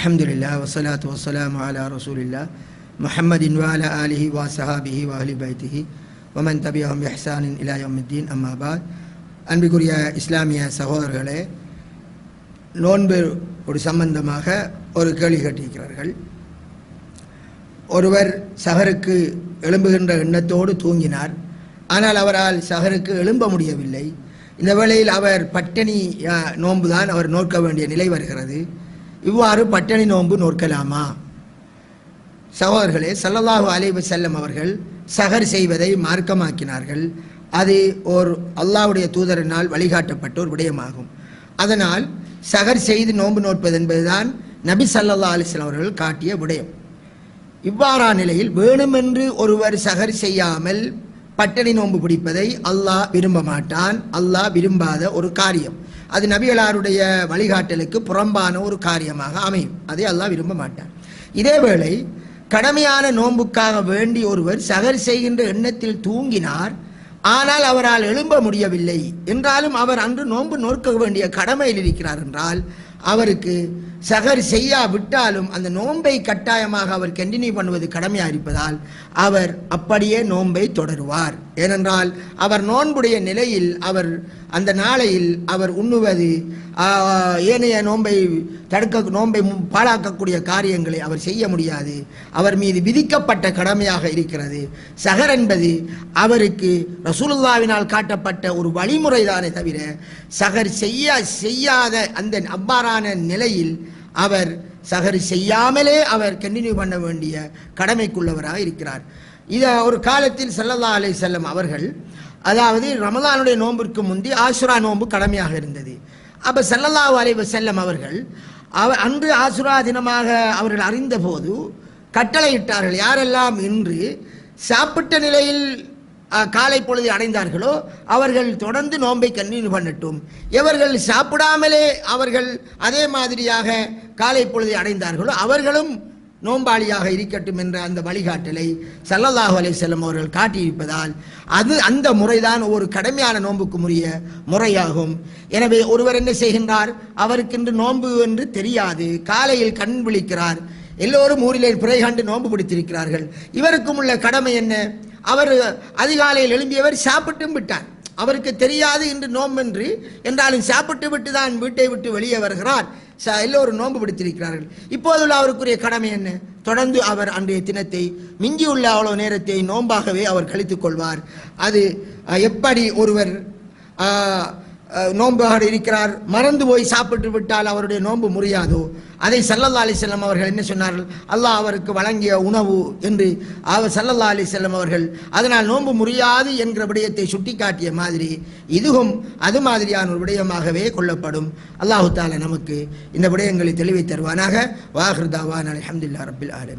அலமதுல்லா வசலாத்து வசலாம் அலா ரசூலில்லா முஹம்மதின் வால ஆலிஹி வா சஹாபிஹி வாஹலி பைத்திஹி ஒமன் தபியஹும் இஹ்சானின் இலா யௌமித்தீன் அம்மா அன்புக்குரிய அன்பிற்குரிய இஸ்லாமிய சகோதரர்களே நோன்பு ஒரு சம்பந்தமாக ஒரு கேள்வி கேட்டிருக்கிறார்கள். ஒருவர் சஹருக்கு எழும்புகின்ற எண்ணத்தோடு தூங்கினார். ஆனால் அவரால் சஹருக்கு எழும்ப முடியவில்லை. இந்த வேளையில் அவர் பட்டினி நோன்புதான் அவர் நோக்க வேண்டிய நிலை வருகிறது. இவ்வாறு பட்டினி நோன்பு நோக்கலாமா சகோதரர்களே சல்லல்லாஹு அலைவு செல்லம் அவர்கள் சகர் செய்வதை மார்க்கமாக்கினார்கள். அது ஒரு அல்லாவுடைய தூதரினால் வழிகாட்டப்பட்ட ஒரு விடயமாகும். அதனால் சகர் செய்து நோன்பு நோட்பது என்பதுதான் நபி சல்லல்லா அலிஸ்லாம் அவர்கள் காட்டிய விடயம். இவ்வாறான நிலையில் வேணுமென்று ஒருவர் சகர் செய்யாமல் பட்டணி நோன்பு பிடிப்பதை அல்லாஹ் விரும்ப மாட்டான். அல்லாஹ் விரும்பாத ஒரு காரியம். அது நபிகளாருடைய வழிகாட்டலுக்கு புறம்பான ஒரு காரியமாக அமையும். அதை அல்லாஹ் விரும்ப மாட்டார் இதேவேளை கடமையான நோன்புக்காக வேண்டி ஒருவர் சகர் செய்கின்ற எண்ணத்தில் தூங்கினார் ஆனால் அவரால் எழும்ப முடியவில்லை. என்றாலும் அவர் அன்று நோன்பு நோக்க வேண்டிய கடமையில் இருக்கிறார் என்றால் அவருக்கு சகர் செய்யாவிட்டாலும் அந்த நோன்பை கட்டாயமாக அவர் கண்டினியூ பண்ணுவது கடமையாக இருப்பதால் அவர் அப்படியே நோன்பை தொடருவார். ஏனென்றால் அவர் நோன்புடைய நிலையில் அவர் அந்த நாளையில் அவர் உண்ணுவது ஏனைய நோன்பை தடுக்க நோன்பை பாழாக்கக்கூடிய காரியங்களை அவர் செய்ய முடியாது. அவர் மீது விதிக்கப்பட்ட கடமையாக இருக்கிறது. சகர் என்பது அவருக்கு ரசூலுல்லாவினால் காட்டப்பட்ட ஒரு வழிமுறை தானே தவிர சகர் செய்ய செய்யாத அந்த அவ்வாறான நிலையில் அவர் சகர் செய்யாமலே அவர் கண்டினியூ பண்ண வேண்டிய கடமைக்குள்ளவராக இருக்கிறார். இதை ஒரு காலத்தில் சல்லல்லா அலை செல்லம் அவர்கள் அதாவது ரமதானுடைய நோம்பிற்கு முந்தி ஆசுரா நோன்பு கடமையாக இருந்தது. அப்போ செல்லல்லா அலை செல்லம் அவர்கள் அவர் அன்று ஆசுரா தினமாக அவர்கள் அறிந்தபோது கட்டளையிட்டார்கள் யாரெல்லாம் இன்று சாப்பிட்ட நிலையில் காலை பொழுது அடைந்தார்களோ அவர்கள் தொடர்ந்து நோன்பை கண்டினியூ பண்ணட்டும். எவர்கள் சாப்பிடாமலே அவர்கள் அதே மாதிரியாக காலை பொழுதை அடைந்தார்களோ அவர்களும் நோம்பாளியாக இருக்கட்டும் என்ற அந்த வழிகாட்டலை சல்லல்லாஹு அலை செல்லம் அவர்கள் காட்டியிருப்பதால் அது அந்த முறைதான் ஒரு கடமையான நோன்புக்கு உரிய முறையாகும். எனவே ஒருவர் என்ன செய்கின்றார்? அவருக்கு இன்று நோன்பு என்று தெரியாது. காலையில் கண் விழிக்கிறார். எல்லோரும் ஊரிலே பிறை கண்டு நோன்பு பிடித்திருக்கிறார்கள். இவருக்கும் உள்ள கடமை என்ன? அவர் அதிகாலையில் எழும்பியவர் சாப்பிட்டும் விட்டார். அவருக்கு தெரியாது இன்று நோம்பென்று என்றாலும் சாப்பிட்டு விட்டு தான் வீட்டை விட்டு வெளியே வருகிறார். எல்லோரும் நோன்பு பிடித்திருக்கிறார்கள் இப்போதுள்ள அவருக்குரிய கடமை என்ன? தொடர்ந்து அவர் அன்றைய தினத்தை மிஞ்சியுள்ள அவ்வளோ நேரத்தை நோன்பாகவே அவர் கழித்துக் கொள்வார். அது எப்படி ஒருவர் நோன்பாக இருக்கிறார். மறந்து போய் சாப்பிட்டு விட்டால் அவருடைய நோன்பு முறியாதோ. அதை சல்லல்லா அலி செல்லம் அவர்கள் என்ன சொன்னார்கள்? அல்லாஹ் அவருக்கு வழங்கிய உணவு என்று. அவர் சல்லல்லா அலி செல்லம் அவர்கள் அதனால் நோன்பு முறியாது என்கிற விடயத்தை சுட்டிக்காட்டிய மாதிரி இதுவும் அது மாதிரியான ஒரு விடயமாகவே கொள்ளப்படும். அல்லாஹு தாலா நமக்கு இந்த விடயங்களை தெளிவை தருவானாக. வாஹிருதாவான் அலமதுல்லா ரபில் ஆலம்